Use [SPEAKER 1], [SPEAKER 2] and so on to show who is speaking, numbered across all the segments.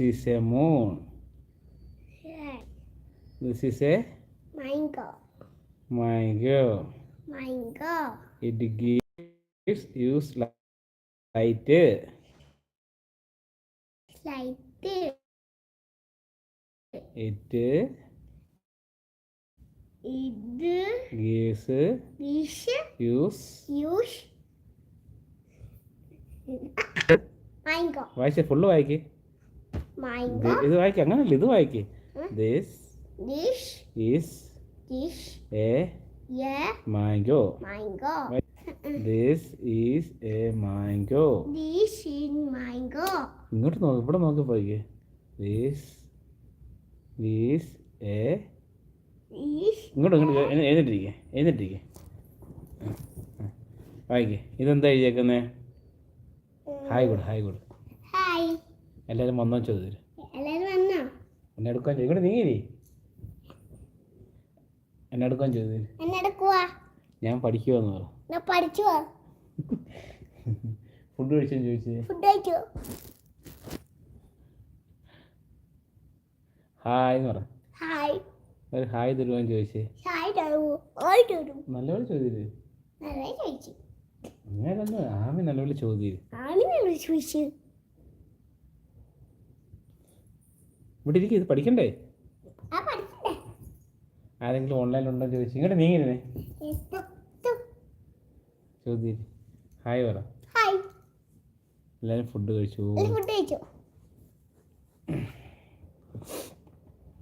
[SPEAKER 1] is a moon.
[SPEAKER 2] Red.
[SPEAKER 1] This is a
[SPEAKER 2] Mango.
[SPEAKER 1] mango.
[SPEAKER 2] Mango.
[SPEAKER 1] It gives you light.
[SPEAKER 2] Like this.
[SPEAKER 1] It
[SPEAKER 2] ഇത്
[SPEAKER 1] gives
[SPEAKER 2] wish
[SPEAKER 1] use.
[SPEAKER 2] Use mango
[SPEAKER 1] വായിച്ച full വായിക്ക്
[SPEAKER 2] mango
[SPEAKER 1] ഇത് വായിക്ക അങ്ങനല്ല ഇത് വായിക്ക്. This
[SPEAKER 2] this
[SPEAKER 1] is
[SPEAKER 2] this
[SPEAKER 1] a
[SPEAKER 2] mango
[SPEAKER 1] mango
[SPEAKER 2] mango
[SPEAKER 1] this is a mango
[SPEAKER 2] this is mango
[SPEAKER 1] ഇങ്ങോട്ട് നോക്ക് ഇവിടെ നോക്ക് പോയിക്ക് ദിസ് ദിസ് എ ഇങ്ങോട്ട് ഇങ്ങോട്ട് എഴുന്നിട്ടിരിക്കെ എഴുന്നിട്ടിരിക്കെ വായിക്കേ ഇതെന്താ എഴുതിയേക്കുന്നേ? ഹായ് ഗുഡ് ഹായ്
[SPEAKER 2] ഹായ്
[SPEAKER 1] എല്ലാവരും വന്നോ ചോദിച്ചു എന്നെ എടുക്കാൻ ചോദിച്ചു. ഇങ്ങോട്ട് നീങ്ങിരി എന്നെ എടുക്കാൻ ചോദിച്ചു ഞാൻ പഠിക്കുവെന്ന്
[SPEAKER 2] പറഞ്ഞു. പഠിച്ചുവാ?
[SPEAKER 1] ഫുഡ് കഴിച്ചെന്ന് ചോദിച്ചേ
[SPEAKER 2] ഫുഡ് കഴിച്ചു?
[SPEAKER 1] ഹായ് എന്ന് പറ
[SPEAKER 2] ഹായ്
[SPEAKER 1] ഒരു ഹായ് തരുവാന്ന് ചോദിച്ചേ
[SPEAKER 2] ഹായ് തരൂ ഓയ് തരൂ.
[SPEAKER 1] നല്ലപോലെ ചോദ്യം
[SPEAKER 2] നല്ല ചോദിച്ചു.
[SPEAKER 1] അങ്ങനെ ആമി നല്ലപോലെ ചോദ്യം
[SPEAKER 2] ആമിനല്ലേ ചോദിച്ചു.
[SPEAKER 1] ഇവിടെ ഇരിക്കും ഇത് പഠിക്കണ്ടേ? ആരെങ്കിലും ഓൺലൈനിൽ ഉണ്ടോ ചോദിച്ചു. ഇങ്ങോട്ട് നീങ്ങിരുന്നേ ചോദ്യം ഹായ് പറ.
[SPEAKER 2] എല്ലാരും
[SPEAKER 1] എല്ലാവരും ഫുഡ് കഴിച്ചു
[SPEAKER 2] ഫുഡ് കഴിച്ചു.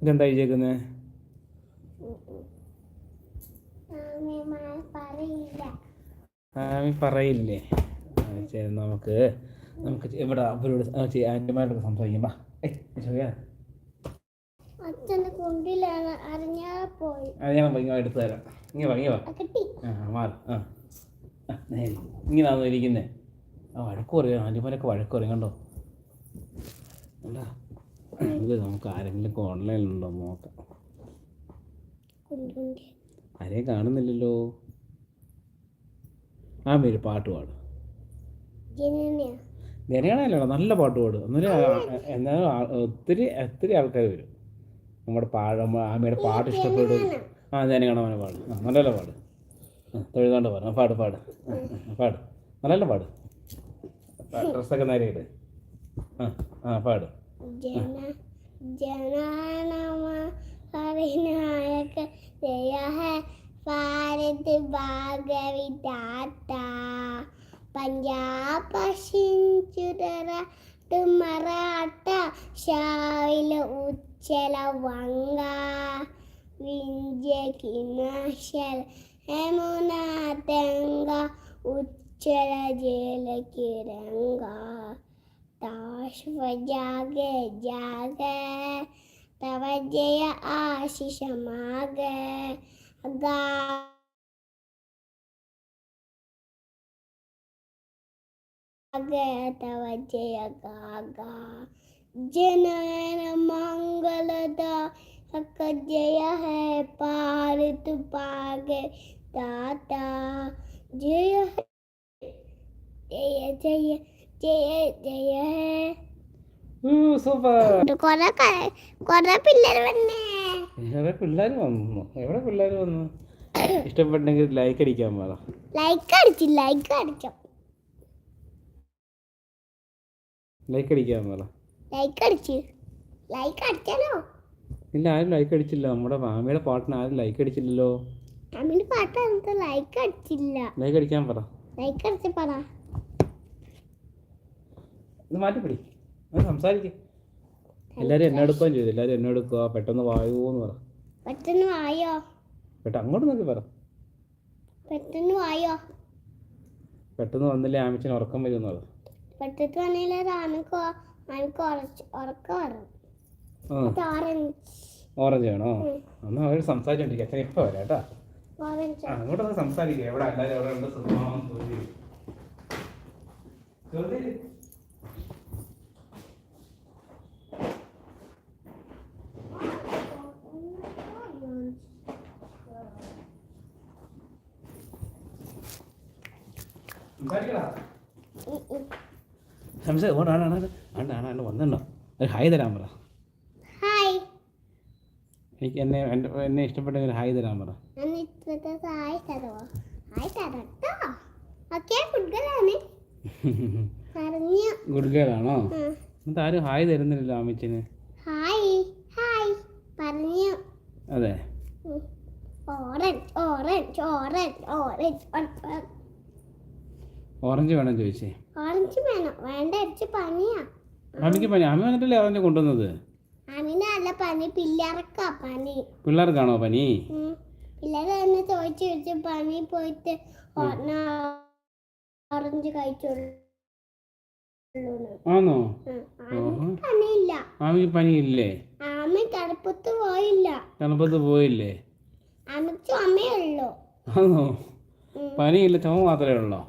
[SPEAKER 1] ഇതെന്താ
[SPEAKER 2] പറയില്ല.
[SPEAKER 1] ആമി പറയില്ലേ? ശരി നമുക്ക് നമുക്ക് എവിടെ അവരോട് ആന്റിമാരോട് സംസാരിക്കാം. വാ. ചോദിക്കാ
[SPEAKER 2] കുണ്ടിലാണ് അറിഞ്ഞാ പോയി.
[SPEAKER 1] അത് ഞാൻ ഇങ്ങനെ എടുത്തു തരാം. ഇങ്ങനെ വാ ഇങ്ങനെ വാ.
[SPEAKER 2] ആ, കിട്ടി.
[SPEAKER 1] ആ മാറി. ആ. ആ, ഇങ്ങനെയാണോ ഇരിക്കുന്നത് ആ വഴക്ക് പറയും. ആന്റിമാരൊക്കെ വഴക്ക് പറയും കണ്ടോ? അല്ല ഇത് നമുക്ക് ആരെങ്കിലും ഓൺലൈനിലുണ്ടോ നോക്കാം ആരെയും കാണുന്നില്ലല്ലോ. ആ പേര് പാട്ട് പാടും.
[SPEAKER 2] ജനനെയാ
[SPEAKER 1] ധനയാണല്ലോ നല്ല പാട്ട് പാടും. എന്നാലും ഒത്തിരി ഒത്തിരി ആൾക്കാർ വരും. നമ്മുടെ പാഴ ആമയുടെ പാട്ട് ഇഷ്ടപ്പെടും ആ ഞാൻ കാണാൻ പാട്. ആ നല്ല പാട്? തൊഴുതാണ്ട് പാട്. ആ പാട് പാട്. പാട്. നല്ല പാട്? ഡ്രസ്സൊക്കെ നേരെ ഇട്. ആ ആ പാട്.
[SPEAKER 2] ജന ജനാനമ है പഞ്ചാബ് പശിഞ്ചുര മറാട്ട ഷാവില చెలవంగా వింజకిన శల్ హేమునాథంగా ఉచ్చల జలకిరంగా ताश्वजाग जाग तव जय आशिष माग गा तव जय गागा जनयन मंगलदा हक जय है पारित पागे दाता जय है जय जय ജയ ജയ
[SPEAKER 1] സൂപ്പർ
[SPEAKER 2] കൊറേ കൊറേ പിള്ളേർ വന്നേ
[SPEAKER 1] എവിടെ പിള്ളേർ വന്നു എവിടെ പിള്ളേർ വന്നു ഇഷ്ടപ്പെട്ടെങ്കിൽ ലൈക്ക് അടിക്കാൻ പറ
[SPEAKER 2] ലൈക്ക് അടിച്ചു ലൈക്ക് അടിച്ചു
[SPEAKER 1] ലൈക്ക് അടിക്കാൻ പറ
[SPEAKER 2] ലൈക്ക് അടിച്ച്. ലൈക്ക് അടിച്ചാലോ?
[SPEAKER 1] ഇല്ല ആരും ലൈക്ക് അടിച്ചില്ല. നമ്മുടെ മാമിയുടെ പാട്ടിന് ആരും ലൈക്ക് അടിച്ചില്ലല്ലോ.
[SPEAKER 2] മാമിയുടെ പാട്ട് എന്നിട്ട് ലൈക്ക് അടിച്ചില്ല.
[SPEAKER 1] ലൈക്ക് അടിക്കാൻ പറ.
[SPEAKER 2] ലൈക്ക് അടിച്ച് പറ.
[SPEAKER 1] ഇത് മാറ്റിപ്പിടി അത് എല്ലാരും എന്നെ എടുക്കാൻ ചെയ്തു. എല്ലാരും എന്നെ എടുക്കുക. പെട്ടെന്ന് വായുവോന്ന് പറ.
[SPEAKER 2] പെട്ടെന്ന് വായോ?
[SPEAKER 1] പെട്ടെന്ന് അങ്ങോട്ട് നോക്കി പറ.
[SPEAKER 2] പെട്ടെന്ന് വായോ?
[SPEAKER 1] പെട്ടെന്ന് വന്നില്ലേ ആമിച്ചിന് ഉറക്കം വരുമെന്ന് പറ.
[SPEAKER 2] പെട്ടെന്ന് വന്നില്ല ഓറഞ്ച്.
[SPEAKER 1] വേണോ? എന്നാൽ അവർ സംസാരിച്ചോണ്ടിരിക്കുക അച്ഛൻ ഇപ്പൊ വരാം കേട്ടോ. അങ്ങോട്ടൊന്ന് സംസാരിക്കുക എവിടെ എല്ലാവരും എവിടെ ഉണ്ട്? സുഖമാണെന്ന് ചോദ്യം സംസാരിക്കടാ. സംസാരിക്കും ഓ ആണ് ആണ് ആണ് ആണ് ആണ് വന്നിട്ടുണ്ടോ? ഒരു ഹായ് തരാൻ പറ. എനിക്ക് എന്നെ എന്നെ ഇഷ്ടപ്പെട്ട ഒരു ഹായ് തരാൻ പറ. ഗുഡ് ഗേൾ ആണോ. എന്നിട്ട് ആരും ഹായ് തരുന്നില്ലല്ലോ അമ്മച്ചിന്
[SPEAKER 2] ഹായ് ഹായ് പറഞ്ഞു.
[SPEAKER 1] അതെ.
[SPEAKER 2] Orange orange orange orange
[SPEAKER 1] orange വേണം ചോദിച്ചേ?
[SPEAKER 2] ഓറഞ്ച് വേണം. വേണ്ട അടിച്ച് പനിയാ
[SPEAKER 1] അമ്മയ്ക്ക് പനി. അമ്മ വന്നിട്ടല്ലേ ഓറഞ്ച് കൊണ്ടുവന്നത്?
[SPEAKER 2] അമ്മിനല്ല പനി. പിള്ളേർക്കാ പനി.
[SPEAKER 1] പിള്ളേർക്കാണോ പനി.
[SPEAKER 2] പിള്ളേര് തന്നെ ചോദിച്ചു ചോദിച്ചു പനി പോയിട്ട് ഓറഞ്ച് കഴിച്ചോളൂ
[SPEAKER 1] ആണോ
[SPEAKER 2] പനിയില്ല.
[SPEAKER 1] ആമിക്ക് പനിയില്ലേ?
[SPEAKER 2] ആമി തണുപ്പത്ത് പോയില്ല.
[SPEAKER 1] തണുപ്പത്ത് പോയില്ലേ?
[SPEAKER 2] ആമിക്ക് ചുമയുള്ളൂ
[SPEAKER 1] ആണോ. പനിയില്ല ചുമ മാത്രമേ ഉള്ളോ?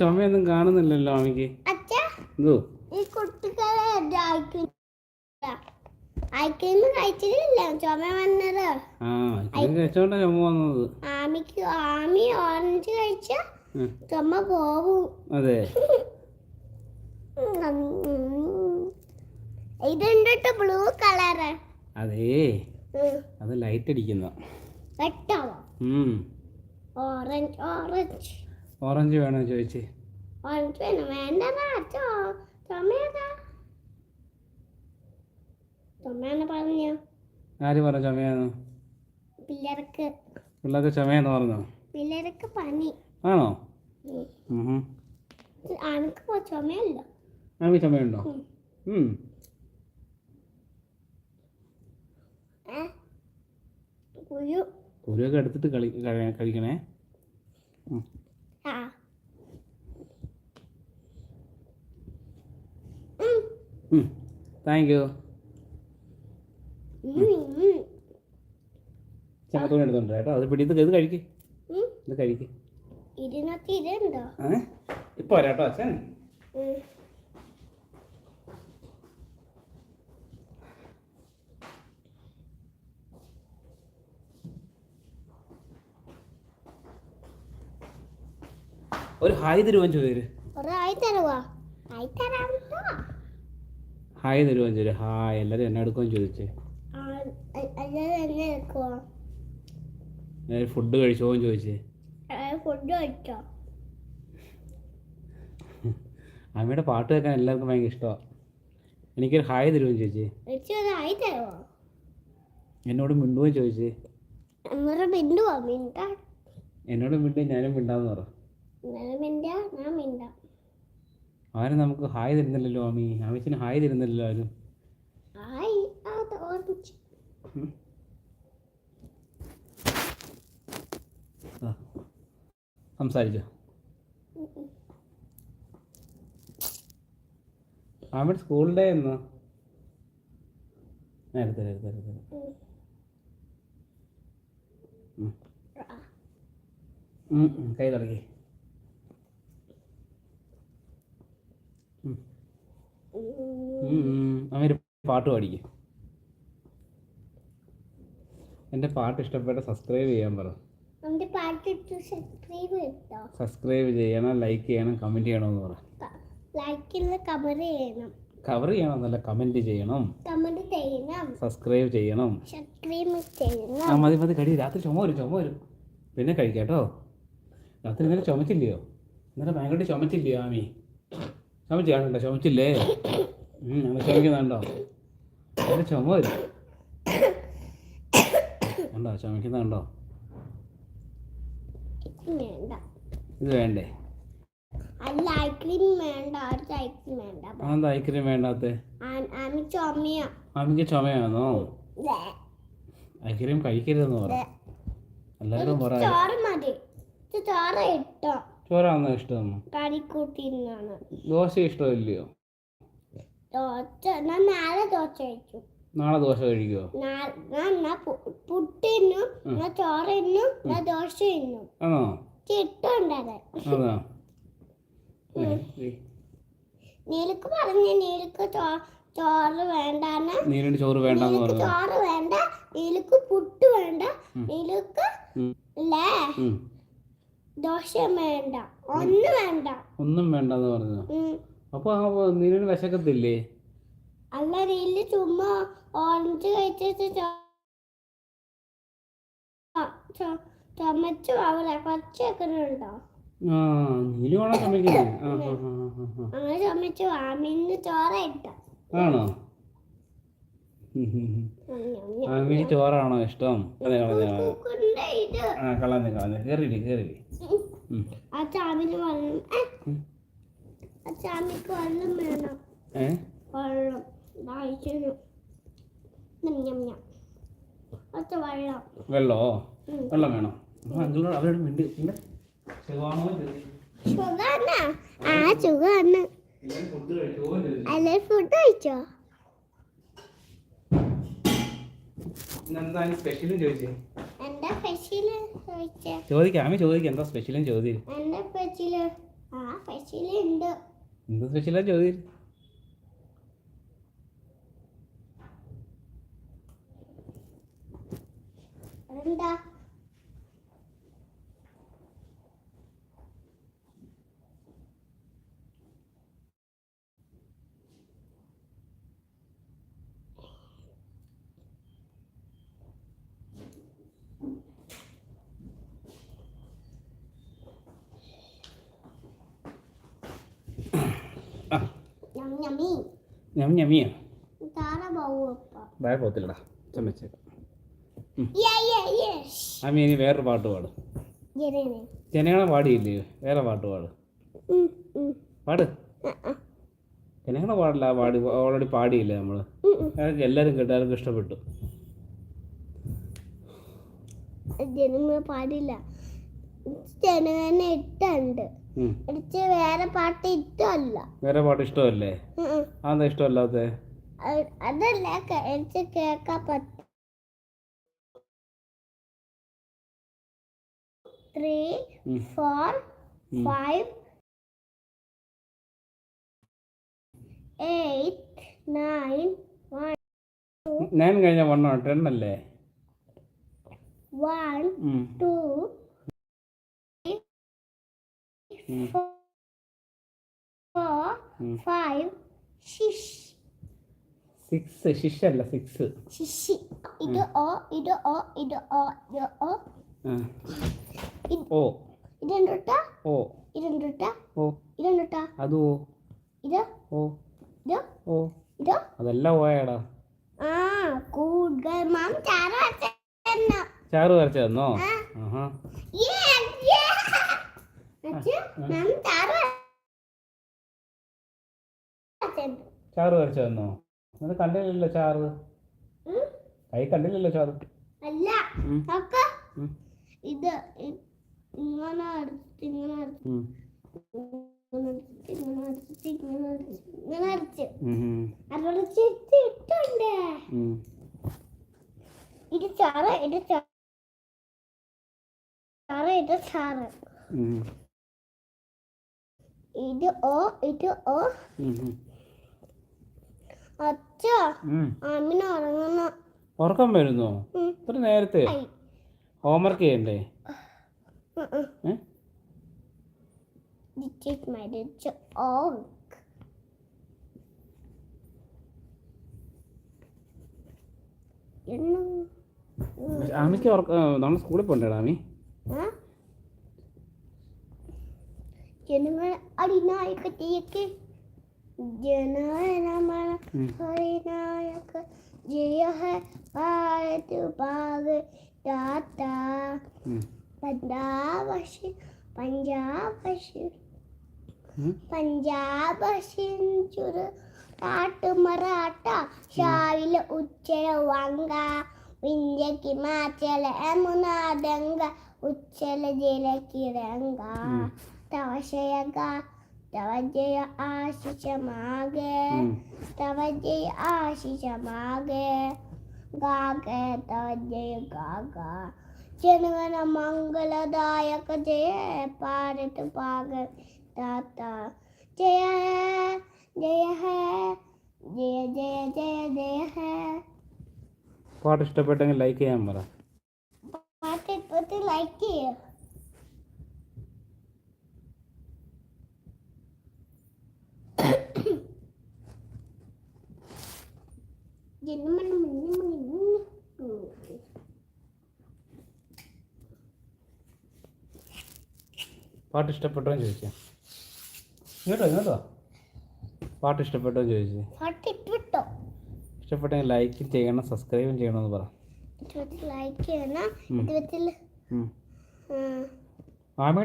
[SPEAKER 1] ചുമയൊന്നും കാണുന്നില്ലല്ലോ ആമിക്ക് എന്തോ
[SPEAKER 2] ഈ കുട്ടികളെ അയക്കുന്ന കഴിച്ചിട്ടില്ല. ചുമ വന്നത്.
[SPEAKER 1] കഴിച്ചോണ്ടാ ചുമ വന്നത്.
[SPEAKER 2] ആമിക്ക് ആമി ഓറഞ്ച് കഴിച്ച. ചുമ പോവും.
[SPEAKER 1] അതെ.
[SPEAKER 2] ഇതുണ്ട് ബ്ലൂ കളറ്.
[SPEAKER 1] അതേ. അത് ലൈറ്റ് അടിക്കുന്ന.
[SPEAKER 2] Orange orange.
[SPEAKER 1] ഓറഞ്ച് വേണോ ചോദിച്ചേ?
[SPEAKER 2] ഓറഞ്ച് വേണം? വേണ്ടതാ ചുമയതാ ചുമയാണ് പറഞ്ഞു?
[SPEAKER 1] ആര് പറഞ്ഞു ചുമയാന്ന്
[SPEAKER 2] പിള്ളേർക്ക്.
[SPEAKER 1] പിള്ളേർക്ക് ചുമയെന്ന് പറഞ്ഞോ?
[SPEAKER 2] പിള്ളേർക്ക് പനി.
[SPEAKER 1] ആണോ?
[SPEAKER 2] അനക്ക് ചുമയല്ല
[SPEAKER 1] ആമി ചുമയുണ്ടോ?
[SPEAKER 2] കുരു.
[SPEAKER 1] കുരുവൊക്കെ എടുത്തിട്ട് കളി കഴിക്കണേ.
[SPEAKER 2] ആ.
[SPEAKER 1] താങ്ക് യു
[SPEAKER 2] ഉം,
[SPEAKER 1] എടുത്തോണ്ട് കേട്ടോ. അത് പിടി ഇത് കഴിക്ക്. ഇത് കഴിക്ക്. ഇപ്പൊ വരാട്ടോ അച്ഛൻ. ഒരു ഹായ് തരുവാൻ ചോദിര്
[SPEAKER 2] ഒരു ആയി തരുവോ? ആയി തരാം.
[SPEAKER 1] ഹായ് തരുവാൻ ചോദിച്ചു ഹായ് എല്ലാവരും എന്നെ എടുക്കുവാൻ ചോദിച്ചേ.
[SPEAKER 2] എന്നെ
[SPEAKER 1] ഫുഡ് കഴിച്ചോന്ന് ചോദിച്ചേ.
[SPEAKER 2] ഫുഡ് കഴിച്ചോ?
[SPEAKER 1] അമ്മയുടെ പാട്ട് കേൾക്കാൻ എല്ലാവർക്കും ഭയങ്കര ഇഷ്ടമാണ് എനിക്കൊരു ഹായ് തരുവാൻ ചോദിച്ചേ. എന്നോട് ചോദിച്ചേ.
[SPEAKER 2] മിണ്ടുവോ? മിണ്ട.
[SPEAKER 1] എന്നോട് മിണ്ടും ഞാനും മിണ്ടാന്ന് പറ.
[SPEAKER 2] ഞാൻ മിണ്ടാ ഞാൻ മിണ്ട.
[SPEAKER 1] ആരും നമുക്ക് ഹായ് തരുന്നില്ലല്ലോ ആമി. ആമിച്ചിന് ഹായ് തരുന്നില്ലല്ലോ ആരും. സംസാരിച്ചോ. ആമിയുടെ സ്കൂൾ ഡേ എന്നോ? എടുത്തരാം എടുത്തരാം എടുത്തരാം കൈ തുടങ്ങി അവർ പാട്ട് പാടിക്കും. എന്റെ പാട്ട് ഇഷ്ടപ്പെട്ട സബ്സ്ക്രൈബ് ചെയ്യാൻ പറ.
[SPEAKER 2] സബ്സ്ക്രൈബ്
[SPEAKER 1] ചെയ്യണം ലൈക്ക് ചെയ്യണം കമന്റ് ചെയ്യണമെന്ന് പറ.
[SPEAKER 2] ലൈക്കിൽ കമന്റ് ചെയ്യണം.
[SPEAKER 1] കവർ കമന്റ് ചെയ്യണം.
[SPEAKER 2] കമന്റ് ചെയ്യണം.
[SPEAKER 1] സബ്സ്ക്രൈബ് ചെയ്യണം.
[SPEAKER 2] സബ്സ്ക്രൈബ് ചെയ്യണം.
[SPEAKER 1] ആ മതി മതി കടി രാത്രി ചുമ വരും ചുമ വരും. പിന്നെ കഴിക്കാട്ടോ. രാത്രി ഇന്നലെ ചുമച്ചില്ലയോ? ഇന്നലെ ഭയങ്കര ചുമച്ചില്ലയോ ആമി? ചുമച്ചാണോ ചുമച്ചില്ലേ ഉം, അങ്ങനെ ചുമക്കുന്നുണ്ടോ ഇന്നലെ ചുമ വരും. ഉണ്ടോ ചുമക്കുന്നുണ്ടോ ഇത് വേണ്ടേ?
[SPEAKER 2] അല്ല ഐസ്ക്രീം വേണ്ട ഐസ്ക്രീം വേണ്ട.
[SPEAKER 1] അതെന്താ വേണ്ടാത്ത? ചുമയാണോ ഐക്രീം കഴിക്കരുതെന്ന് പറ. എല്ലാവരും പറ.
[SPEAKER 2] ചോറ് മതി. ഇത് ചോറ് ഇട്ടോ
[SPEAKER 1] ചോറാണോ ഇഷ്ടം? ദോശ ഇഷ്ടമില്ലയോ
[SPEAKER 2] നാളെ ദോശ
[SPEAKER 1] നാളെ ദോശ കഴിക്കുമോ
[SPEAKER 2] നാ- ഞാൻ എന്നാ പു- ഞാൻ ചോറ് ഇന്നു ഞാൻ ദോശ
[SPEAKER 1] ആണോ?
[SPEAKER 2] ചിട്ടുണ്ടത് നീലക്ക് പറഞ്ഞു നീലക്ക് ചോറ് വേണ്ടാന്ന്.
[SPEAKER 1] നീലിന് ചോറ് വേണ്ടെന്ന്
[SPEAKER 2] നീലക്ക്
[SPEAKER 1] പറഞ്ഞു
[SPEAKER 2] ചോറ് വേണ്ട നീലക്ക് പുട്ട് വേണ്ട നീലക്ക്. ദോശ വേണ്ട ഒന്നും വേണ്ട.
[SPEAKER 1] ഒന്നും വേണ്ടെന്ന് പറഞ്ഞു അപ്പൊ നീലിന് വിശക്കത്തില്ലേ?
[SPEAKER 2] അല്ല നീൽ ചുമ്മാ ഓറഞ്ച് കഴിച്ചിട്ട് ചുമച്ച് അവിടെ കുറച്ച് വെക്കുന്നുണ്ടോ
[SPEAKER 1] ആ
[SPEAKER 2] അങ്ങനെ ചുമച്ച് വാമിന്ന്
[SPEAKER 1] ആണോ? ചോറാണോ ഇഷ്ടം? അതെ കളഞ്ഞ
[SPEAKER 2] കേറി
[SPEAKER 1] കേറി കളഞ്ഞ കളഞ്ഞ
[SPEAKER 2] ആ ചാമിന് വെള്ളം. ഏ,
[SPEAKER 1] ഉം.
[SPEAKER 2] ആ ചാമിക്ക് വെള്ളം വേണം. വെള്ളം. വെള്ളം.
[SPEAKER 1] വേണോ. അങ്കിളോട് അവരോട് മിണ്ട്. പിന്നെ
[SPEAKER 2] ആ
[SPEAKER 1] ഫുഡ് കഴിച്ചോ
[SPEAKER 2] അല്ലെ ഫുഡ് കഴിച്ചോ?
[SPEAKER 1] ഇന്നെന്താ സ്പെഷ്യലും ചോദിച്ചേ?
[SPEAKER 2] എന്താ സ്പെഷ്യൽ കഴിച്ചേ
[SPEAKER 1] ചോദിക്കാം. ആമി ചോദിക്കാം. എന്താ സ്പെഷ്യലും ചോദ്യം എന്താ സ്പെഷ്യലാ ചോദ്യം
[SPEAKER 2] എന്താ
[SPEAKER 1] ആ
[SPEAKER 2] ഞം ഞമ്മി
[SPEAKER 1] ഞം ഞമ്മിയാ ബായ പോത്തില്ലടാ ചമ്മച്ചേക്കാം. ആമി ഇനി വേറൊരു പാട്ട് പാടും. ജനങ്ങളെ പാടിയില്ലേ? വേറെ പാട്ട് പാട്. പാട്. ജനങ്ങളെ പാടില്ല പാടി ഓൾറെഡി പാടിയില്ലേ നമ്മൾ
[SPEAKER 2] എല്ലാരും
[SPEAKER 1] അതൊക്കെ എല്ലാവരും കേട്ടു ഇഷ്ടപ്പെട്ടു.
[SPEAKER 2] ജനങ്ങൾ പാടില്ല. ജനങ്ങനെ ഇട്ടുണ്ട്. എനിക്ക് വേറെ പാട്ട് ഇഷ്ടമല്ല
[SPEAKER 1] വേറെ പാട്ട് ഇഷ്ടമല്ലേ. അതെന്താ ഇഷ്ടമല്ലാത്ത
[SPEAKER 2] അത് അതല്ല എനിക്ക് കേൾക്കാൻ പറ്റും three.
[SPEAKER 1] Four.
[SPEAKER 2] Five eight nine one
[SPEAKER 1] ഞാൻ കഴിഞ്ഞ വണ്ണോ ടെൻ അല്ലേ one.
[SPEAKER 2] Two.
[SPEAKER 1] Four.
[SPEAKER 2] Five six
[SPEAKER 1] six ശിഷ് അല്ല സിക്സ്
[SPEAKER 2] ഇത് ഓ ഇത് ഓ ഇത് ഓ ഇത് ഓ.
[SPEAKER 1] ഓ.
[SPEAKER 2] ഇതെന്തുട്ടാ
[SPEAKER 1] ഓ.
[SPEAKER 2] ഇതെന്തുട്ടാ
[SPEAKER 1] ഓ.
[SPEAKER 2] ഇതെന്തുട്ടാ
[SPEAKER 1] അത് ഓ.
[SPEAKER 2] ഇത്?
[SPEAKER 1] ഓ.
[SPEAKER 2] ഇത്?
[SPEAKER 1] ഓ.
[SPEAKER 2] ഇത്?
[SPEAKER 1] അതെല്ലാം ഓയാടാ
[SPEAKER 2] ആ കൂടുതൽ മാം ചാറ
[SPEAKER 1] വരച്ചു തന്നോ
[SPEAKER 2] ആ.
[SPEAKER 1] ആഹാ.
[SPEAKER 2] ചാറ
[SPEAKER 1] വരച്ചു തന്നോ? അത് കണ്ടില്ലല്ലോ ചാറ്? കൈ കണ്ടില്ലല്ലോ ചാറ്?
[SPEAKER 2] അല്ല. ഇത് ഇങ്ങനെ ഇങ്ങനെ. ഇത് ചാറ് ഇത് ചാറ് ഇത് ചാറ്. ഇത് ഓ ഇത് ഓ. അച്ഛ അമ്മിന് ഉറങ്ങുന്നു.
[SPEAKER 1] ഉറക്കം വരുന്നോ. ഇത്ര നേരത്തെ ഹോംവർക്ക് ചെയ്യണ്ടേ? ആമിക്ക് ഉറക്കം നമ്മൾ സ്കൂളിൽ പോണ്ടേടാ ആമി
[SPEAKER 2] ജനങ്ങൾ അടിനായകത്തേക്ക് ജനഗണമന
[SPEAKER 1] ഉം.
[SPEAKER 2] ഹരിനായക ജയ ഭാരത് ഭാഗ്
[SPEAKER 1] ഉം.
[SPEAKER 2] പഞ്ചാബ് പഞ്ചാബ്. പഞ്ചാബ് സിഞ്ചുറ് മറാട്ട ഷാവില ഉച്ചര വങ്ക വിഞ്ചക്ക് മാച്ചല യമുന ദംഗ ഉച്ചല ജലക്കിരംഗ
[SPEAKER 1] ഉം.
[SPEAKER 2] തവശയക തവജയ ആശിഷമാകെ തവജയ ആശിഷമാകെ ഗാകെ തവജയ ഗാഗ ജനഗണ മംഗളദായക ജയ പാരട്ട് പാക താത്ത. ജയ ജയ ഹേ ജയ ജയ ജയ ജയ ഹേ.
[SPEAKER 1] പാട്ട് ഇഷ്ടപ്പെട്ടെങ്കിൽ ലൈക്ക് ചെയ്യാൻ പറ.
[SPEAKER 2] പാട്ട് ഇഷ്ടപ്പെട്ട് ലൈക്ക് ചെയ്യുക
[SPEAKER 1] പാട്ട് ഇഷ്ടപ്പെട്ടോ ചോദിച്ചോ കേട്ടോ ഇങ്ങോട്ടോ ഇങ്ങോട്ടോ? പാട്ട് ഇഷ്ടപ്പെട്ടോ ചോദിച്ചു.
[SPEAKER 2] പാട്ട് ഇഷ്ടപ്പെട്ടോ?
[SPEAKER 1] ഇഷ്ടപ്പെട്ടെങ്കിൽ ലൈക്ക് ചെയ്യണം സബ്സ്ക്രൈബും ചെയ്യണമെന്ന് പറ.
[SPEAKER 2] ലൈക്ക് ചെയ്യണം.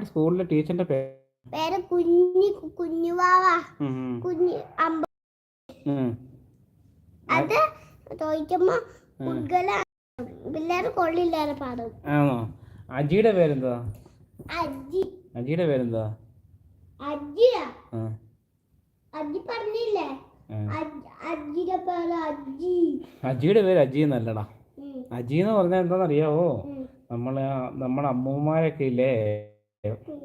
[SPEAKER 1] സ്കൂളിലെ ടീച്ചറിന്റെ പേര്
[SPEAKER 2] പേര് കുഞ്ഞി കുഞ്ഞുവാവ. കുഞ്ഞു അമ്പ. അത് ചോദിക്കുമ്പോ കുട്ടികള പിള്ളേർ കൊള്ളില്ലാതെ പാടും.
[SPEAKER 1] ആണോ? അജിയുടെ പേരെന്താ
[SPEAKER 2] അജി.
[SPEAKER 1] അജിയുടെ പേരെന്താ
[SPEAKER 2] പറഞ്ഞില്ലേ. അജ്- പേര് അജ്ജി
[SPEAKER 1] അജിയുടെ പേര് അജി എന്നല്ലടാ. അജി എന്ന് പറഞ്ഞാൽ എന്താണെന്നറിയാവോ? നമ്മൾ നമ്മുടെ അമ്മൂമ്മമാരൊക്കെ ഇല്ലേ?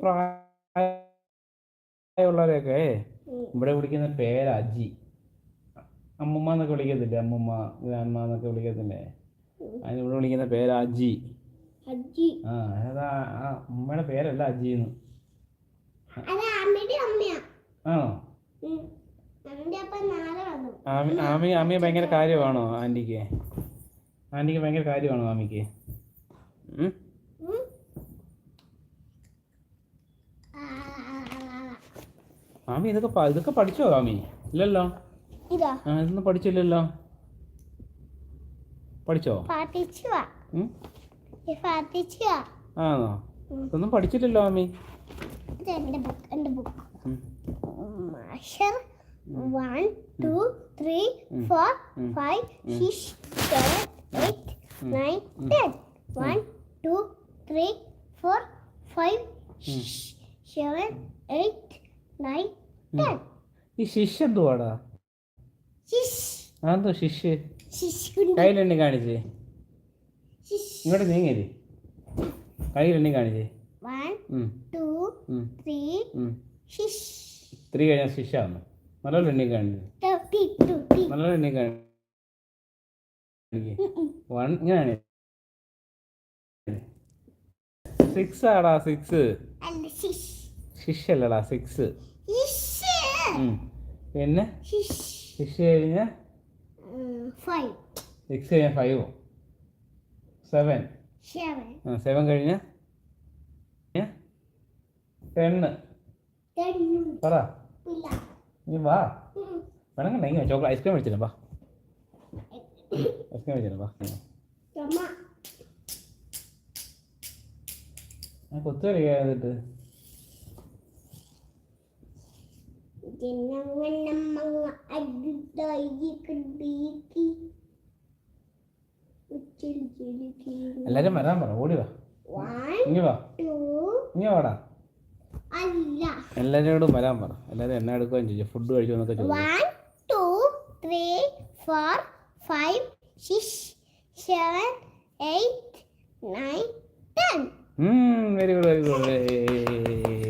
[SPEAKER 1] പ്രായമുള്ളവരെയൊക്കെ
[SPEAKER 2] ഉള്ളവരെയൊക്കെ
[SPEAKER 1] ഇവിടെ വിളിക്കുന്ന പേര് അജി. അമ്മുമ്മ എന്നൊക്കെ വിളിക്കത്തില്ലേ? അമ്മുമ്മ ഗ്രാൻമ എന്നൊക്കെ വിളിക്കത്തില്ലേ? അതിന് ഇവിടെ വിളിക്കുന്ന പേര് അജി.
[SPEAKER 2] അജി.
[SPEAKER 1] ആ അതാ ആ അമ്മയുടെ പേരല്ല അജി എന്ന്. ആണോ? ആമി ആമി ആമിയെ ഭയങ്കര കാര്യമാണോ ആന്റിക്ക്? ആന്റിക്ക് ഭയങ്കര കാര്യമാണോ ആമിക്ക്. ആമി ഇതൊക്കെ ഇതൊക്കെ പഠിച്ചോ ആമി? ഇല്ലല്ലോ.
[SPEAKER 2] ഇതാ.
[SPEAKER 1] ആ ഇതൊന്നും പഠിച്ചില്ലല്ലോ. പഠിച്ചോ? ആണോ. ഇതൊന്നും പഠിച്ചില്ലല്ലോ
[SPEAKER 2] ഇത് എന്റെ ബുക്ക് ബുക്ക്.
[SPEAKER 1] ഉം.
[SPEAKER 2] മാഷർ വൺ ടു ത്രീ
[SPEAKER 1] ഉം.
[SPEAKER 2] ഫോർ
[SPEAKER 1] ഉം.
[SPEAKER 2] Five six seven eight nine ten. One two three four five seven eight nine ten.
[SPEAKER 1] ഈ ശിഷ് എന്തുവാടാ? ശിഷ്.
[SPEAKER 2] സിക്സ്
[SPEAKER 1] കയ്യിലെണ്ണി കാണിച്ചേ. ഇങ്ങോട്ട് നീങ്ങിരി കയ്യിലെണ്ണി കാണിച്ചേ.
[SPEAKER 2] ത്രീ.
[SPEAKER 1] കഴിഞ്ഞാൽ ശിഷാണ് നല്ലോണം എണ്ണി കാണിച്ചു.
[SPEAKER 2] തേർട്ടി ട്വന്റി
[SPEAKER 1] നല്ലോണം എണ്ണി കാണിക്കേ. വൺ ഇങ്ങനെയാണ്. സിക്സ് ആടാ സിക്സ്. ശിഷ്. അല്ലടാ സിക്സ്. പിന്നെ?
[SPEAKER 2] സിക്സ്
[SPEAKER 1] കഴിഞ്ഞ്
[SPEAKER 2] ഫൈവ്
[SPEAKER 1] സിക്സ് കഴിഞ്ഞാൽ ഫൈവോ സെവൻ
[SPEAKER 2] സെവൻ
[SPEAKER 1] കഴിഞ്ഞ്?
[SPEAKER 2] ടെൻ
[SPEAKER 1] പറ. നീ വാ. വേണമെങ്കിൽ ചോക്ലേറ്റ് ഐസ്ക്രീം മേടിച്ചില്ല വാ. ഐസ്ക്രീം മേടിച്ചില്ല വാ. ഞാൻ കൊത്തു കളിക്കാതിട്ട്
[SPEAKER 2] ng mga ഉച്ചിൽ ചിലിക്കി
[SPEAKER 1] എല്ലാരും വരാൻ പറ ഓടി വാ. ഇങ്ങി വാടാ.
[SPEAKER 2] അല്ല.
[SPEAKER 1] എല്ലാവരോടും വരാൻ പറ. എല്ലാരും എണ്ണ എടുക്കുകയും ചെയ്യും ഫുഡ് കഴിച്ചു എന്നൊക്കെ ചോദിച്ചു
[SPEAKER 2] one two three four five six seven eight nine ten very good very good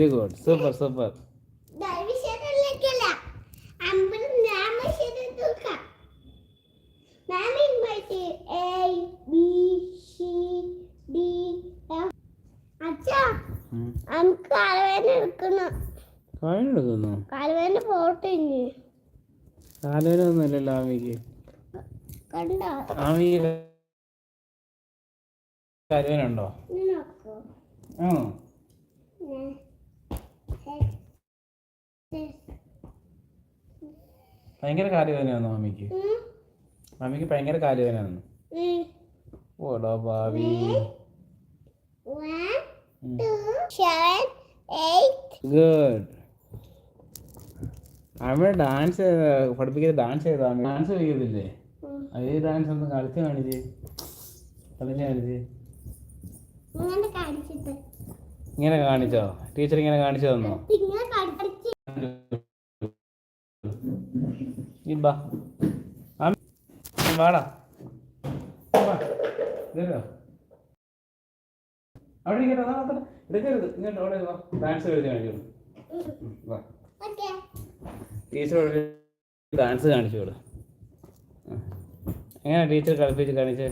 [SPEAKER 2] അച്ഛാ ഗുഡ്
[SPEAKER 1] സൂപ്പർ
[SPEAKER 2] സൂപ്പർ പോട്ടെ
[SPEAKER 1] ഇല്ലല്ലോ ആമിക്ക്. ആമി കാലുവേനുണ്ടോ ആണോ? ഭയങ്കര കാലുവേദനയാണോ മമ്മിക്ക് മമ്മിക്ക് ഭയങ്കര കാലുവേദനയാണ് ഓടാ ഭാവി. ഗുഡ് അവിടെ ഡാൻസ് പഠിപ്പിക്കുന്ന ഡാൻസ് ചെയ്താ ഡാൻസ് കളിക്കത്തില്ലേ? അതേ ഡാൻസ് ഒന്ന് കളിച്ച് കാണിച്ച് കളിച്ച് കാണിച്ച്
[SPEAKER 2] ഇങ്ങനെ
[SPEAKER 1] കാണിച്ചോ? ടീച്ചർ ഇങ്ങനെ കാണിച്ചു തന്നോ?
[SPEAKER 2] കാണിച്ച്
[SPEAKER 1] ബാ. വാടാ. അവിടെ ഇരിക്കട്ടെ. എടുക്കരുത് ഇങ്ങോട്ട് അവിടെ വാ. ഡാൻസ് കളിച്ച് കാണിച്ചോളൂ വാ. ടീച്ചർ ഡാൻസ് കാണിച്ചോളൂ എങ്ങനെ ടീച്ചർ കളിപ്പിച്ച് കാണിച്ചേ?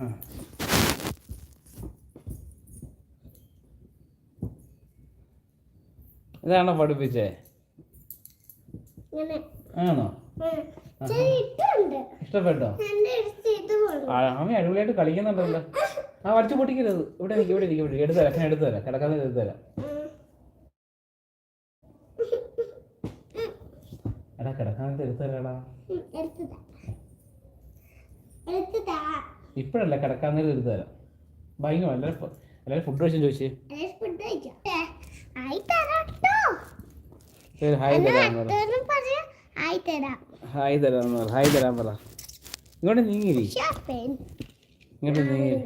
[SPEAKER 1] ആ. ഇതാണോ പഠിപ്പിച്ചേ? ആണോ? ഇഷ്ടപ്പെട്ടോ? അമ്മ അടിപൊളിയായിട്ട് കളിക്കുന്നുണ്ടല്ലോ. ആ വരച്ചു പൊട്ടിക്കരുത്. ഇവിടെ നിൽക്കും ഇവിടെ നിൽക്കും ഇവിടെ എടുത്തു തരാം ഞാൻ എടുത്തു തരാം. കിടക്കാൻ എടുത്തു തരാം.
[SPEAKER 2] ഉം.
[SPEAKER 1] എടാ കിടക്കാൻ എടുത്തു തരാടാ.
[SPEAKER 2] ഉം, എടുത്തതാ എടുത്തതാ
[SPEAKER 1] ഇപ്പോഴല്ല കിടക്കാൻ നേരം എടുത്തു തരാം. ഭയങ്കര എല്ലാവരും എല്ലാവരും ഫുഡ് കഴിച്ചു ചോദിച്ചേ
[SPEAKER 2] അതെ, ഫുഡ് കഴിച്ചോ? ഏ, ആയി തരാം ട്ടോ.
[SPEAKER 1] ശരി ഹായ് തരാൻ പറ. ഹായ് തരാൻ പറ. ഹായ് തരാൻ പറ. ഇങ്ങോട്ട് നീങ്ങിരി ഇങ്ങോട്ട്
[SPEAKER 2] നീങ്ങി.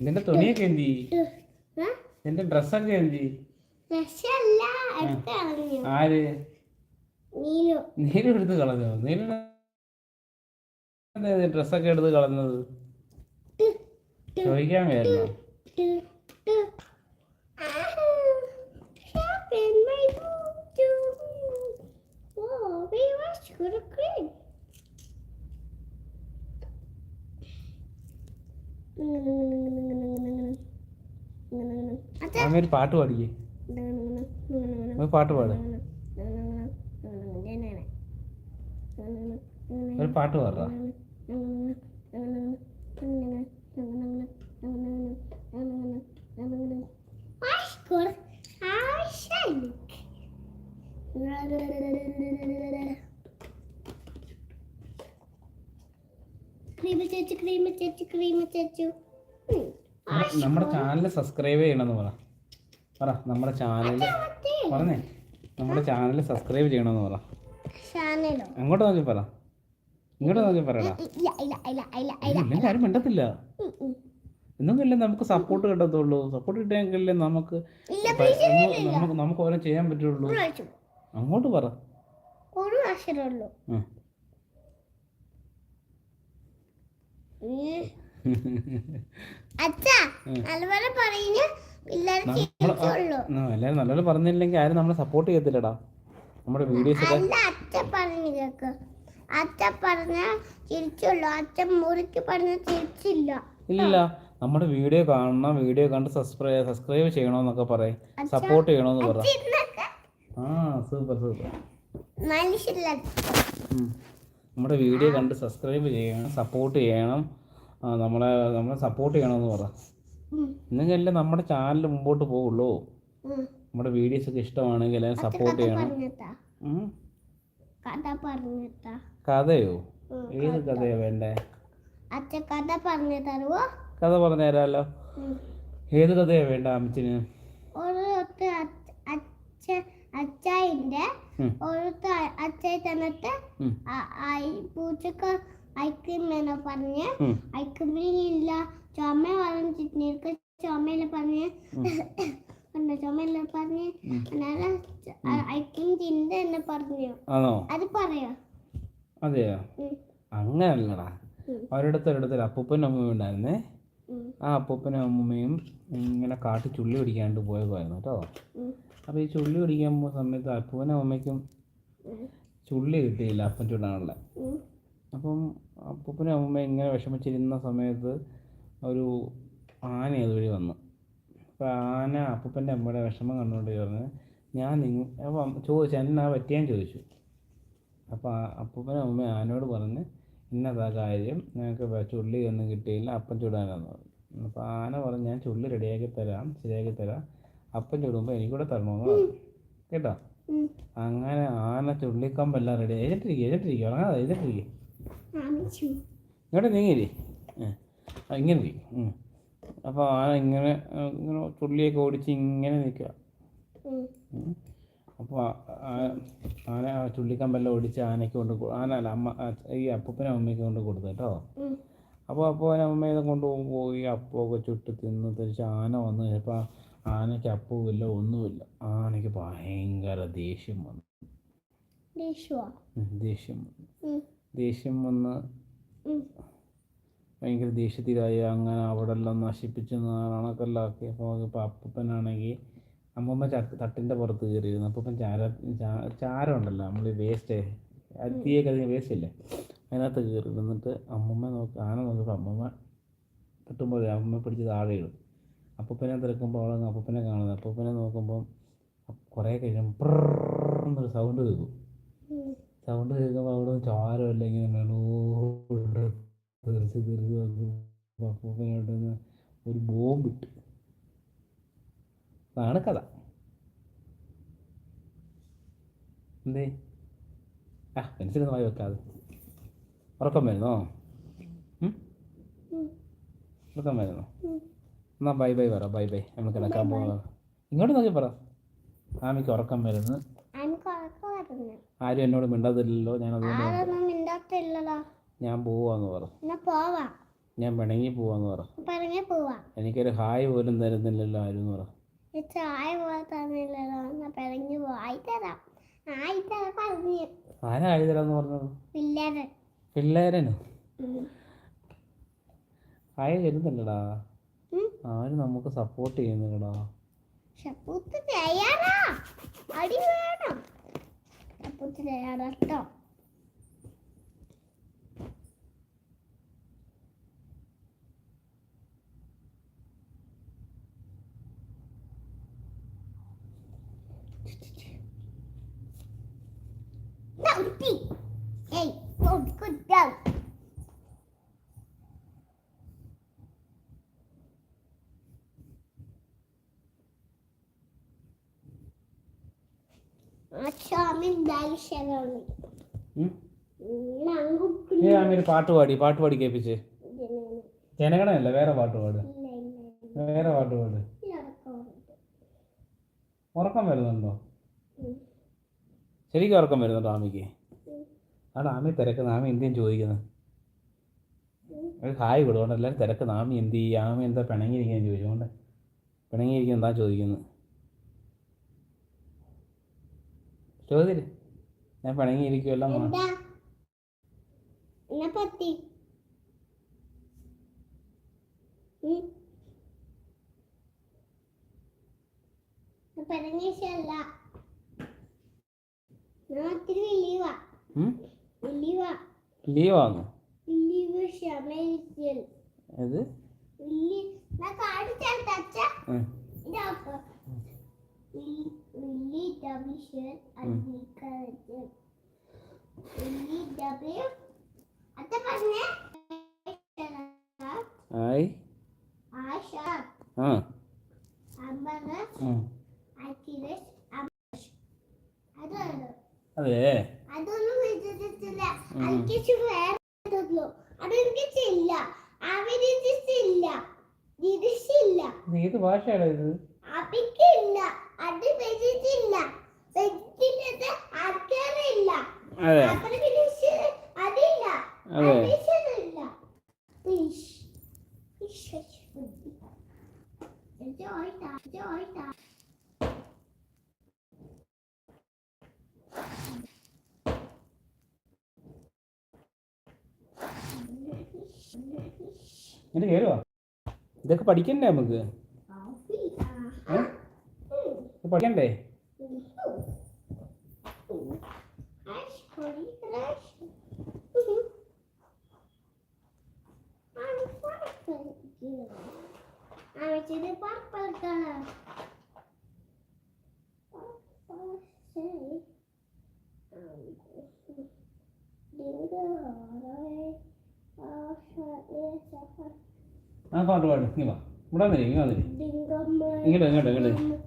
[SPEAKER 1] നിന്റെ തുണിയൊക്കെ എന്തി നിന്റെ ഡ്രസ്സൊക്കെ എന്തി ആര്?
[SPEAKER 2] നീലു.
[SPEAKER 1] എടുത്ത് കളഞ്ഞോ? നീലു ഡ്രസ്സൊക്കെ എടുത്ത് കളഞ്ഞത്? ചോദിക്കാൻ ഒരു പാട്ട് പാടിക്കേ. പാട്ട് പാട്. ഒരു പാട്ട് പാടാ
[SPEAKER 2] ക്രീം ചേച്ചു ക്രീം ചേച്ചു ക്രീം ചേച്ചു
[SPEAKER 1] നമ്മുടെ ചാനൽ സബ്സ്ക്രൈബ് ചെയ്യണമെന്ന് പറ. പറ നമ്മുടെ ചാനൽ പറഞ്ഞേ. നമ്മുടെ ചാനൽ സബ്സ്ക്രൈബ് ചെയ്യണമെന്ന് പറ. അങ്ങോട്ട് നോക്കി പറ. ഇങ്ങോട്ട് നോക്കി ഇല്ലെങ്കിൽ ആരും മിണ്ടത്തില്ല.
[SPEAKER 2] ഉം.
[SPEAKER 1] നമുക്ക് സപ്പോർട്ട് കിട്ടത്തുള്ളൂ. സപ്പോർട്ട് കിട്ടിയെങ്കിലേ നമുക്ക് നമുക്ക് നമുക്ക് ഓരോ ചെയ്യാൻ പറ്റുള്ളൂ. അങ്ങോട്ട് പറ.
[SPEAKER 2] ഒരു.
[SPEAKER 1] ഉം.
[SPEAKER 2] അച്ഛാ നല്ലപോലെ
[SPEAKER 1] പറഞ്ഞില്ലെങ്കിൽ ആരും നമ്മളെ സപ്പോർട്ട് ചെയ്യത്തില്ലടാ. നമ്മുടെ വീഡിയോസ് ഒക്കെ
[SPEAKER 2] അല്ല അച്ഛ പറഞ്ഞു ചിരിച്ചുള്ളൂ. അച്ഛൻ മുറിക്ക് പറഞ്ഞ ചിരിച്ചില്ല.
[SPEAKER 1] ഇല്ല. നമ്മുടെ വീഡിയോ കാണണം. വീഡിയോ കണ്ട് സബ്സ്ക്രൈബ് സബ്സ്ക്രൈബ് ചെയ്യണമെന്നൊക്കെ പറയും. സപ്പോർട്ട് ചെയ്യണമെന്ന് പറ. ആ സൂപ്പർ സൂപ്പർ നമ്മുടെ വീഡിയോ കണ്ട് സബ്സ്ക്രൈബ് ചെയ്യണം സപ്പോർട്ട് ചെയ്യണം. നമ്മളെ നമ്മളെ സപ്പോർട്ട് ചെയ്യണമെന്ന് പറ. എന്നെങ്കിലല്ലേ നമ്മുടെ ചാനൽ മുമ്പോട്ട് പോകുള്ളൂ നമ്മുടെ വീഡിയോസ് ഒക്കെ ഇഷ്ടമാണെങ്കിൽ സപ്പോർട്ട് ചെയ്യണം.
[SPEAKER 2] കഥ പറഞ്ഞിട്ടാ
[SPEAKER 1] കഥയോ? ഏത് കഥയോ വേണ്ടേ?
[SPEAKER 2] അച്ഛ കഥ പറഞ്ഞു തരുവോ?
[SPEAKER 1] കഥ പറഞ്ഞു തരാമല്ലോ ഏത് കഥയോ വേണ്ട അമ്മച്ചിന്
[SPEAKER 2] ഓരോരുത്തർ അച്ഛ അച്ചായിന്റെ
[SPEAKER 1] ഉം.
[SPEAKER 2] ഓരോരുത്തർ അച്ചായി തന്നിട്ട്
[SPEAKER 1] ഉം.
[SPEAKER 2] ആ- ആ ഈ പൂച്ചക്ക് ഐസ്ക്രീം വേണോ പറഞ്ഞ്?
[SPEAKER 1] ഉം.
[SPEAKER 2] ഐസ്ക്രീം ഇല്ല. ചുമ പറഞ്ഞിട്ട് നിനക്ക് ചുമയിൽ പറഞ്ഞ്. ഉണ്ട്? ചുമയിൽ പറഞ്ഞ്. അന്നേരം ഐസ്ക്രീം ചിന്ത എന്ന് പറഞ്ഞു.
[SPEAKER 1] ആണോ?
[SPEAKER 2] അത് പറയോ?
[SPEAKER 1] അതെയോ? അങ്ങനല്ലടാ. ഒരിടത്ത് ഒരിടത്ത് അപ്പൂപ്പനും അമ്മയും ഉണ്ടായിരുന്നേ. ആ അപ്പൂപ്പനും അമ്മൂമ്മയും ഇങ്ങനെ കാട്ടി ചുള്ളി പിടിക്കാണ്ട് പോയതായിരുന്നു കേട്ടോ. അപ്പോൾ ഈ ചുള്ളി പിടിക്കാൻ പോകുന്ന സമയത്ത് അപ്പൂപ്പനും അമ്മയ്ക്കും ചുള്ളി കിട്ടിയില്ല അപ്പൻ ചൂടാനുള്ള. അപ്പം അപ്പൂപ്പനും അമ്മൂമ്മ ഇങ്ങനെ വിഷമിച്ചിരുന്ന സമയത്ത് ഒരു ആന അതുവഴി വന്നു. അപ്പോൾ ആന അപ്പൂപ്പന്റെ അമ്മയുടെ വിഷമം കണ്ടുകൊണ്ട് പറഞ്ഞു ഞാൻ നിങ്ങ അപ്പം ചോദിച്ചു എന്നാ പറ്റിയാന്ന് ചോദിച്ചു? അപ്പോൾ അപ്പൂപ്പനും അമ്മ ആനോട് പറഞ്ഞ് ഇന്നതാ കാര്യം? ഞങ്ങൾക്ക് ചുള്ളി ഒന്നും കിട്ടിയില്ല അപ്പം ചുടാനെന്ന് പറഞ്ഞു. അപ്പോൾ ആന പറഞ്ഞു ഞാൻ ചുള്ളി റെഡിയാക്കി തരാം ശരിയാക്കി തരാം അപ്പം ചുടുമ്പോൾ എനിക്കൂടെ തരണമെന്ന് പറഞ്ഞു. കേട്ടോ? അങ്ങനെ ആന ചുള്ളിക്കമ്പെല്ലാം റെഡി എഴുതിട്ടിരിക്കുക എഴുതിട്ടിരിക്കുക ഉറങ്ങാതെ എഴുതിട്ടിരിക്കുക. ഇങ്ങോട്ട് ആ ഇങ്ങനെ ഇരിക്കും അപ്പോൾ ആന ഇങ്ങനെ ഇങ്ങനെ ചുള്ളിയൊക്കെ ഓടിച്ച് ഇങ്ങനെ നിൽക്കുക. അപ്പോൾ ആന ചുള്ളിക്കമ്പെല്ലാം ഓടിച്ച് ആനയ്ക്ക് കൊണ്ട് ആന അല്ല അമ്മ ഈ അപ്പൂപ്പനും അമ്മയ്ക്ക് കൊണ്ട് കൊടുത്തു കേട്ടോ. അപ്പോൾ അപ്പൂപ്പനും അമ്മയെ കൊണ്ട് പോയി അപ്പമൊക്കെ ചുട്ട് തിന്ന് തിരിച്ച് ആന വന്നു കഴിഞ്ഞപ്പോൾ ആനയ്ക്ക് അപ്പവുമില്ല ഒന്നുമില്ല. ആനയ്ക്ക് ഭയങ്കര ദേഷ്യം വന്നു.
[SPEAKER 2] ദേഷ്യോ
[SPEAKER 1] വന്നു. ദേഷ്യം വന്ന് ഭയങ്കര ദേഷ്യത്തിലായി. അങ്ങനെ അവിടെ എല്ലാം നശിപ്പിച്ച് കണക്കെല്ലാം ആക്കി അപ്പോൾ അപ്പൂപ്പനാണെങ്കിൽ അമ്മമ്മ തട്ടിന്റെ പുറത്ത് കയറിയിരുന്നു. അപ്പം ചാര ചാ- ചാരം ഉണ്ടല്ലോ നമ്മൾ വേസ്റ്റ് തീയൊക്കെ അതിന് വേസ്റ്റ് ഇല്ലേ? അതിനകത്ത് കയറി എന്നിട്ട് അമ്മമ്മ നോക്കി ആന നോക്കിയപ്പോൾ അമ്മമ്മ തട്ടുമ്പോൾ അമ്മമ്മ പിടിച്ച് താഴെ ഇടും. അപ്പൂപ്പനെ തിരക്കുമ്പോൾ അവളെ അപ്പനെ അപ്പൂപ്പനെ കാണുന്നത്. അപ്പൂപ്പനെ നോക്കുമ്പോൾ കുറേ കഴിയുമ്പോൾ എന്നൊരു സൗണ്ട് കേൾക്കും സൗണ്ട് കേൾക്കുമ്പോൾ അവിടെ ചാരമല്ല ഇങ്ങനെ മെളൂടെ തെറിച്ച് വന്നു അപ്പൂപ്പനോട്ട് ഒരു ബോംബിട്ട് അതാണ് കഥ. എന്തേ? ആ പെൻസിലൊന്നും വായി വെക്കാതെ. ഉറക്കം വരുന്നോ. ഉറക്കം വരുന്നോ. എന്നാ ബൈ ബൈ പറ ബൈ ബൈ നമ്മൾ കിടക്കാൻ. പോകാം ഇങ്ങോട്ട് നോക്കി പറ. ആമിക്ക് ഉറക്കം വരുന്നു. ആരും എന്നോട് മിണ്ടാതില്ലല്ലോ ഞാൻ അതുകൊണ്ട് ഞാൻ പോവാന്ന് പറ. ഞാൻ പിണങ്ങി പോവാന്ന് പറ. എനിക്കൊരു ഹായ് പോലും തരുന്നില്ലല്ലോ ആരും എന്ന് പറ.
[SPEAKER 2] ചായ പോലെ തന്നില്ലല്ലോ. എന്നാ പിറങ്ങി പോവാ ആയി തരാം ആയി തരാം പറഞ്ഞു.
[SPEAKER 1] ആരാ ഹായ് തരാന്ന് പറഞ്ഞത്?
[SPEAKER 2] പിള്ളേരെ.
[SPEAKER 1] പിള്ളേരനോ? ആരും നമുക്ക് സപ്പോർട്ട് ചെയ്യുന്നില്ലടാ
[SPEAKER 2] ചെയ്യാനാ? അടി വേണം. സപ്പോർട്ട് ചെയ്യാനാ കേട്ടോ. Naughty! Hey,
[SPEAKER 1] ഉം? ഏ ആമി ഒരു പാട്ട് പാടി പാട്ട് പാടി കേൾപ്പിച്ച്. ജനഗണമല്ല വേറെ പാട്ട് പാട്. വേറെ പാട്ട് പാട്. ഉറക്കം വരുന്നുണ്ടോ? ശരിക്കും ഉറക്കം വരുന്നുണ്ടോ ആമിക്ക്. ആ ആമയെ തിരക്കുന്ന. ആമ എന്തിനും ചോദിക്കുന്നത് ഹായ് കൊടുക്കണ്ട എല്ലാവരും തിരക്കുന്ന. ആമി എന്ത് ചെയ്യും? ആമി എന്താ പിണങ്ങിയിരിക്കാൻ ചോദിച്ചുകൊണ്ട് പിണങ്ങിയിരിക്കാൻ എന്താ ചോദിക്കുന്നത് ചോദിച്ചില്ല ഞാൻ പിണങ്ങിയിരിക്കുമല്ലോ മാ
[SPEAKER 2] അത്ത പറഞ്ഞേ.
[SPEAKER 1] ആയി. ആ
[SPEAKER 2] അമ്പത്
[SPEAKER 1] ഉം.
[SPEAKER 2] അക്കിരസ് അതാണ്
[SPEAKER 1] അതെ
[SPEAKER 2] അതൊന്നും വിചാരിച്ചില്ല എനിക്ക് വേറെ ഉള്ളൂ അതെനിക്ക് ചില്ല അവരിച്ചില്ല തിരിച്ചില്ല
[SPEAKER 1] ഇത് ഏത് ഭാഷയാണ് ഇത്
[SPEAKER 2] അപ്പിക്കില്ല അത് വെച്ചിട്ടില്ല വെച്ചിട്ട് ആർക്കാറില്ല
[SPEAKER 1] അതെ
[SPEAKER 2] അത്ര ഫിനിഷ് അതില്ല
[SPEAKER 1] അതെ
[SPEAKER 2] അതില്ല ഫിഷ് ഫിഷ് ജോയിട്ടാ ജോയിട്ടാ
[SPEAKER 1] ഇങ്ങനെ കയറുവാ ഇതൊക്കെ പഠിക്കണ്ടേ നമുക്ക് ഏ? ഇത് പഠിക്കണ്ടേ
[SPEAKER 2] Mm-hmm. I'm a I'm a chili pepper girl.
[SPEAKER 1] ആ പാട്ട് പാടും ഇങ്ങനെ ഇവിടെ വന്നില്ലേ ഇങ്ങനെ വന്നില്ലേ ഇങ്ങോട്ടോ ഇങ്ങോട്ടോ ഇങ്ങോട്ടോ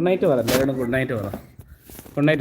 [SPEAKER 1] ഗുഡ് നൈറ്റ് പറ. എല്ലാവരോടും ഗുഡ് നൈറ്റ് പറ. Good night